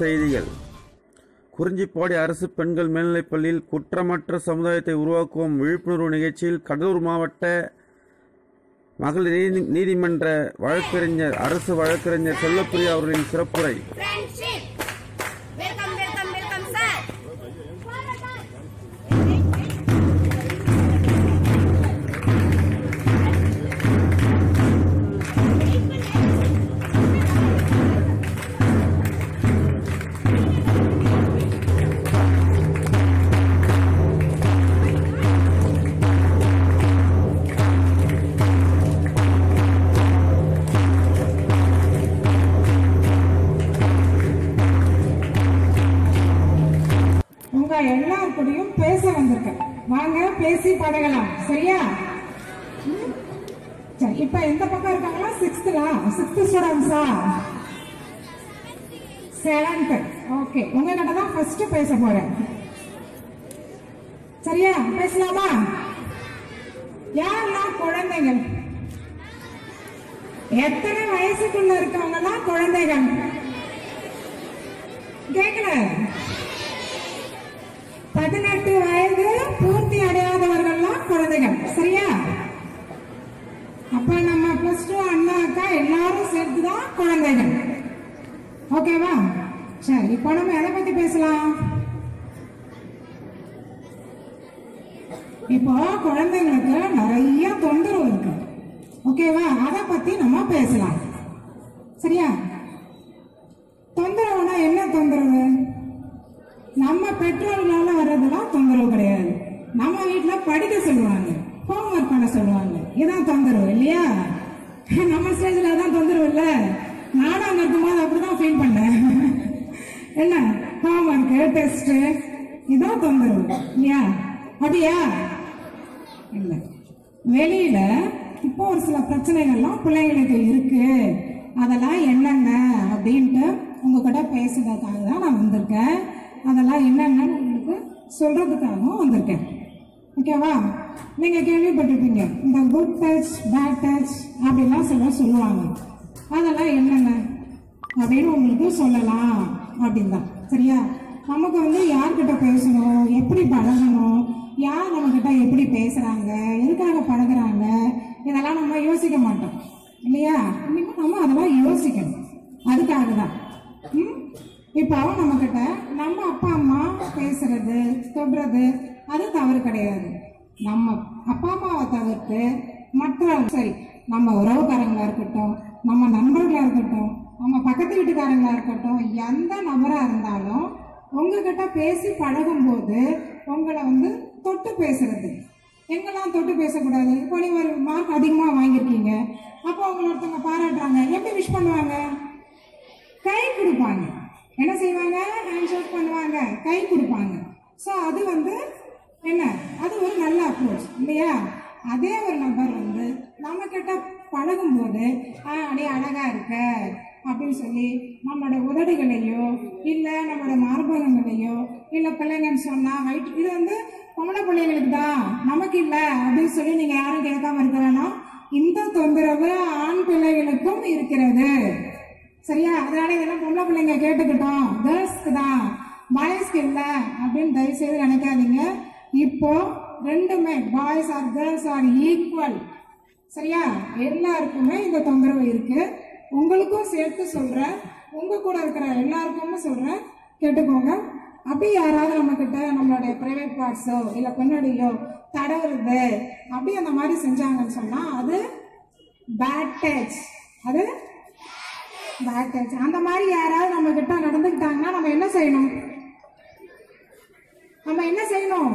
செய்திகள். குறிஞ்சிப்பாடி அரசு பெண்கள் மேல்நிலைப்பள்ளியில் குற்றமற்ற சமுதாயத்தை உருவாக்குவோம் விழிப்புணர்வு நிகழ்ச்சியில் கடலூர் மாவட்ட மகளிர் நீதிமன்ற வழக்கறிஞர் அரசு வழக்கறிஞர் செல்லப்பிரியா அவர்களின் சிறப்புரை. உங்க எல்லார் கூடயும் பேச வந்திருக்கேன். வாங்க பேசி பழகலாம். சரியா? சரி இப்ப எந்த பக்கம் இருக்காங்களா? சிக்ஸ்த்லா சிக்ஸ்த் ஸ்டூடெண்ட்ஸா செவன்த் ஓகே உங்ககிட்ட தான் ஃபர்ஸ்ட் பேச போறேன். சரியா? பேசலாமா? யாரெல்லாம் குழந்தைகள்? எத்தனை வயசுக்குள்ள இருக்கவங்கலாம் குழந்தைகள்? கேட்கல சிஸ்டர் அண்ணா அக்கா எல்லாரும் சேர்த்துதான் குழந்தைகள். ஓகேவா? சரி இப்போ நம்ம எதை பத்தி பேசலாம்? இப்போ குழந்தைங்களுக்கு நிறைய தொந்தரவு இருக்கு. ஓகேவா? அதை பத்தி நம்ம பேசலாம். சரியா? தொந்தரவுனா என்ன தொந்தரவு? நம்ம பெற்றோர்களால வர்றதுலாம் தொந்தரவு கிடையாது. நம்ம வீட்டில் படிக்க சொல்லுவாங்க ஹோம்ஒர்க் பண்ண சொல்லுவாங்க இதான் தொந்தரவு இல்லையா நம்ம ஸ்டேஜ்ல அதான் தொந்தரவு இல்ல. நானும் அங்க இருக்கும்போது அப்படிதான் ஃபீல் பண்ணேன். என்ன ஹோம்ஒர்க் டெஸ்ட் இதான் தொந்தரவு. இல்லையா? அப்படியா? இல்ல. வெளியில இப்போ ஒரு சில பிரச்சனைகள்லாம் பிள்ளைங்களுக்கு இருக்கு. அதெல்லாம் என்னென்ன அப்படின்ட்டு உங்ககிட்ட பேசுறதுக்காக தான் நான் வந்திருக்கேன். அதெல்லாம் என்னென்னு உங்களுக்கு சொல்றதுக்காகவும் வந்திருக்கேன். ஓகேவா நீங்க கேள்விப்பட்டிருப்பீங்க. இந்த குட் டச் பேட் டச் அப்படிலாம் சில சொல்லுவாங்க. அதெல்லாம் என்னென்ன அப்படின்னு உங்களுக்கு சொல்லலாம். அப்படின்னு தான் சரியா? நமக்கு வந்து யார்கிட்ட பேசணும்? எப்படி பழகணும்? யார் நம்மக்கிட்ட எப்படி பேசுகிறாங்க எதுக்காக பழகுறாங்க? இதெல்லாம் நம்ம யோசிக்க மாட்டோம். இல்லையா? இன்னைக்கு நம்ம அதெல்லாம் யோசிக்கணும். அதுக்காக தான் ம்? இப்போ நம்மக்கிட்ட நம்ம அப்பா அம்மா பேசுறது தொடுறது அது தவறு கிடையாது. நம்ம அப்பா அம்மாவை தவிர்த்து மற்ற சரி நம்ம உறவுக்காரங்களா இருக்கட்டும் நம்ம நண்பர்களா இருக்கட்டும் நம்ம பக்கத்து வீட்டுக்காரங்களா இருக்கட்டும் எந்த நபரா இருந்தாலும் உங்ககிட்ட பேசி பழகும்போது உங்களை வந்து தொட்டு பேசுறது. எங்கெல்லாம் தொட்டு பேசக்கூடாது? இப்போ நீங்க ஒரு மார்க் அதிகமாக வாங்கியிருக்கீங்க. அப்போ உங்களை ஒருத்தவங்க பாராட்டுறாங்க. எப்படி விஷ் பண்ணுவாங்க? கை கொடுப்பாங்க. என்ன செய்வாங்க? ஹேண்ட் ஷேக் பண்ணுவாங்க. கை கொடுப்பாங்க. ஸோ அது வந்து என்ன? அது ஒரு நல்ல அப்ரோச் இல்லையா? அதே ஒரு நபர் வந்து நம்ம கிட்ட பழகும்போது ஆ நீ அழகா இருக்க அப்படின்னு சொல்லி நம்மளோட உதடுகளையோ இல்லை நம்மளோட மார்பகங்களையோ இல்லை பிள்ளைங்கன்னு சொன்னா ஹைட் இது வந்து பொம்பளை பிள்ளைங்களுக்கு தான் நமக்கு இல்லை அப்படின்னு சொல்லி நீங்க யாரும் கேட்காம இருக்க வேணாம். இந்த தொந்தரவு ஆண் பிள்ளைகளுக்கும் இருக்கிறது. சரியா? அதனால இதெல்லாம் பொம்பளை பிள்ளைங்க கேட்டுக்கிட்டோம். கேர்ள்ஸ்க்கு தான். பாய்ஸ்க்கு இல்லை அப்படின்னு தயவு செய்து நினைக்காதீங்க. இப்போ ரெண்டுமே boys or girls are equal சரியா? எல்லாருக்குமே இந்த தொந்தரவு இருக்கு. உங்களுக்கும் சேர்த்து சொல்றேன் உங்க கூட இருக்கிற எல்லாருக்குமே சொல்றேன் கேட்டுக்கோங்க. அப்படி யாராவது நம்ம கிட்ட நம்மளுடைய பிரைவேட் பார்ட்ஸோ இல்ல பின்னாடியோ தடவுறது அப்படி அந்த மாதிரி செஞ்சாங்கன்னு சொன்னா அது பேட் டச் அது பேட் டச் அந்த மாதிரி யாராவது நம்ம கிட்ட நடந்துக்கிட்டாங்கன்னா நம்ம என்ன செய்யணும்? நம்ம என்ன செய்யணும்?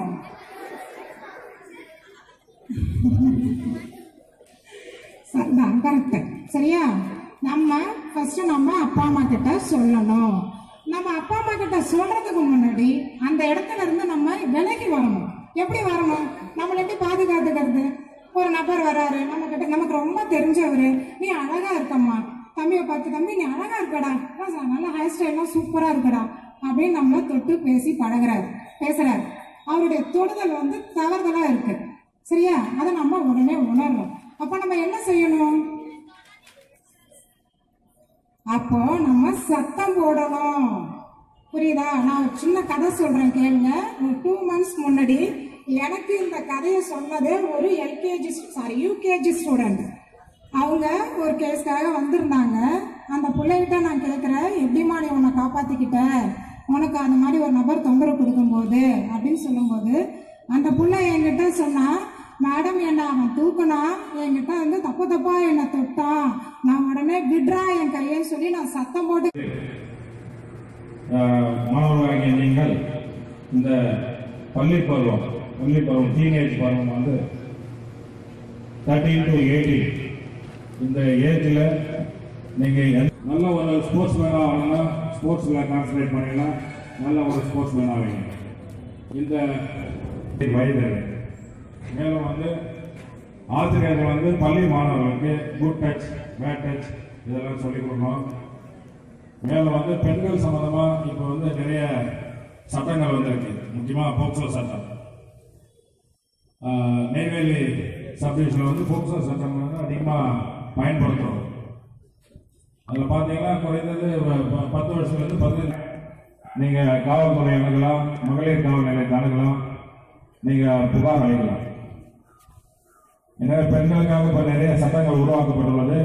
சரிதான் கரெக்ட் சரியா? நம்ம ஃபர்ஸ்ட் நம்ம அப்பா அம்மா கிட்ட சொல்லணும். நம்ம அப்பா அம்மா கிட்ட சொல்றதுக்கு முன்னாடி அந்த இடத்துல இருந்து நம்ம விலகி வரணும். எப்படி வரணும்? நம்மள எப்படி பாதுகாத்துக்கிறது? ஒரு நபர் வராரு நம்ம கிட்ட நமக்கு ரொம்ப தெரிஞ்சவரு நீ அழகா இருக்கம்மா. தம்பியை பார்த்து தம்பி நீ அழகா இருக்கடா. நல்ல ஹேர் ஸ்டைல்லாம் சூப்பரா இருக்கடா. அப்படின்னு நம்ம தொட்டு பேசி பழகுறாரு பேசுறாரு. அவருடைய தொடுதல் வந்து தவறுதலா இருக்கு. சரியா? அதை நம்ம உடனே உணரணும். அப்ப நம்ம என்ன செய்யணும்? அப்போ நம்ம சத்தம் போடணும். புரியுதா? நான் ஒரு சின்ன கதை சொல்றேன் கேளுங்க. ஒரு டூ மந்த்ஸ் முன்னாடி எனக்கு இந்த கதையை சொன்னது ஒரு எல்கேஜி சாரி யூகேஜி ஸ்டூடெண்ட் அவங்க ஒரு கேஸ்க்காக வந்திருந்தாங்க. அந்த பிள்ளைகிட்ட நான் கேட்குறேன் எப்படிமா நீ உன்னை காப்பாத்திக்கிட்ட? உனக்கு அந்த மாதிரி ஒரு நபர் தொந்தரவு கொடுக்கும்போது அப்படின்னு சொல்லும்போது அந்த புள்ள என்கிட்ட சொன்னா மேடம் என்ன அவன் தூக்குனா என்கிட்ட வந்து தப்பு தப்பா என்னை தொட்டான் நான் உடனே விட்றா என் கையை சொல்லி நான் சத்தம் போட்டு மாணவர்களாகிய நீங்கள் இந்த பள்ளி பருவம் பள்ளி பருவம் டீனேஜ் பருவம் வந்து தேர்ட்டீன் டு எயிட்டீன் இந்த ஏஜில் நீங்கள் நல்ல ஒரு ஸ்போர்ட்ஸ் மேனாக ஆகணும்னா ஸ்போர்ட்ஸில் கான்சன்ட்ரேட் பண்ணீங்கன்னா நல்ல ஒரு ஸ்போர்ட்ஸ் மேனாக ஆகணும் இந்த வயது மேலும் வந்து ஆசிரியர்கள் வந்து பள்ளி மாணவர்களுக்கு குட் டச் பேட் டச் இதெல்லாம் சொல்லிக் கொடுக்கணும். மேலும் வந்து பெண்கள் சம்பந்தமா இப்போ வந்து நிறைய சட்டங்கள் வந்திருக்கு. முக்கியமாக போக்சோ சட்டம். நெய்வேலி சப்டிவிஷனில் வந்து போக்சோ சட்டம் வந்து அதிகமாக பயன்படுத்துகிறோம் அதில் பார்த்தீங்கன்னா குறைந்தது பத்து வருஷத்துலேருந்து பதினஞ்சு நீங்க காவல்துறை அணுகலாம் மகளிர் காவல் நிலையத்தை அணுகலாம். நீங்க புகார் அளிக்கலாம் எனவே பெண்களுக்காக இப்ப நிறைய சட்டங்கள் உருவாக்கப்பட்டுள்ளது